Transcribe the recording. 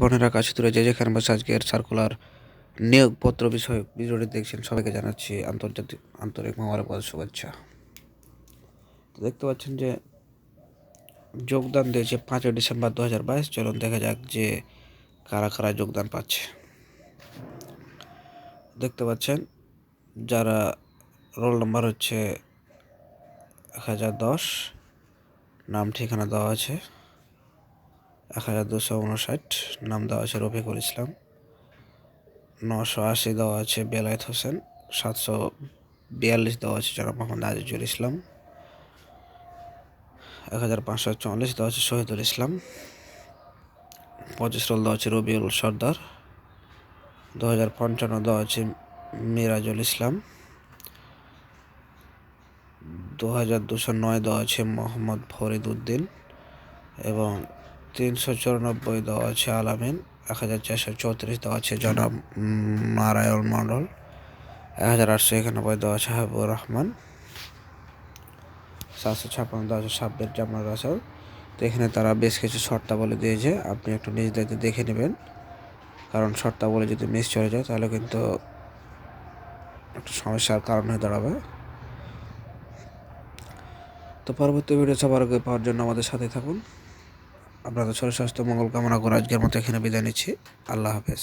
বোনেরা কাছে দূরে যে যেখানে বসে আজকের সার্কুলার নিয়োগপত্র বিষয়ক ভিডিওটি দেখছেন, সবাইকে জানাচ্ছি আন্তর্জাতিক, আন্তরিক মোবারকবাদ শুভেচ্ছা। দেখতে পাচ্ছেন যে যোগদান দিয়েছে পাঁচই ডিসেম্বর দু হাজার বাইশ। চলুন দেখা যাক যে কারা কারা যোগদান পাচ্ছে। দেখতে পাচ্ছেন, যারা রোল নাম্বার হচ্ছে এক হাজার দশ, নাম ঠিকানা দেওয়া আছে। হাজার দুশো উনষাট, নাম দেওয়া আছে রফিকুল ইসলাম। নশো আশি দেওয়া আছে বেলায়েত হোসেন, সাতশো বিয়াল্লিশ দেওয়া আছে জনাব মোহাম্মদ আজিজুল ইসলাম। এক হাজার পাঁচশো চল্লিশ দেওয়া আছে শহীদুল ইসলাম। পঁচিশ রোল দেওয়া আছে রবিউল সর্দার। দু হাজার পঞ্চান্ন দেওয়া আছে মিরাজুল ইসলাম। দু হাজার দুশো নয় দেওয়া আছে মোহাম্মদ ফরিদ উদ্দিন এবং তিনশো চুরানব্বই দেওয়া আছে আলামিন এক হাজার চারশো চৌত্রিশ দেওয়া আছে জনাব নারায়ণ মণ্ডল, এক হাজার আটশো একানব্বই দেওয়া আছে হাবিবুর রহমান, সাতশো ছাপ্পান্ন দেওয়া আছে সাব্বির জামাল রাসেল। তো এখানে তারা বেশ কিছু শর্তাবলী দিয়েছে, আপনি একটু নিজ দায়িত্বে দেখে নেবেন। কারণ শর্তাবলী যদি মিস চলে যায়, তাহলে কিন্তু একটা সমস্যার কারণ হয়ে দাঁড়াবে। তো পরবর্তী ভিডিও সবার আগে পাওয়ার জন্য আমাদের সাথে থাকুন। আপনাদের শরীর স্বাস্থ্য মঙ্গল কামনা করে আজকের মতো এখানে বিদায় নিচ্ছি। আল্লাহ হাফেজ।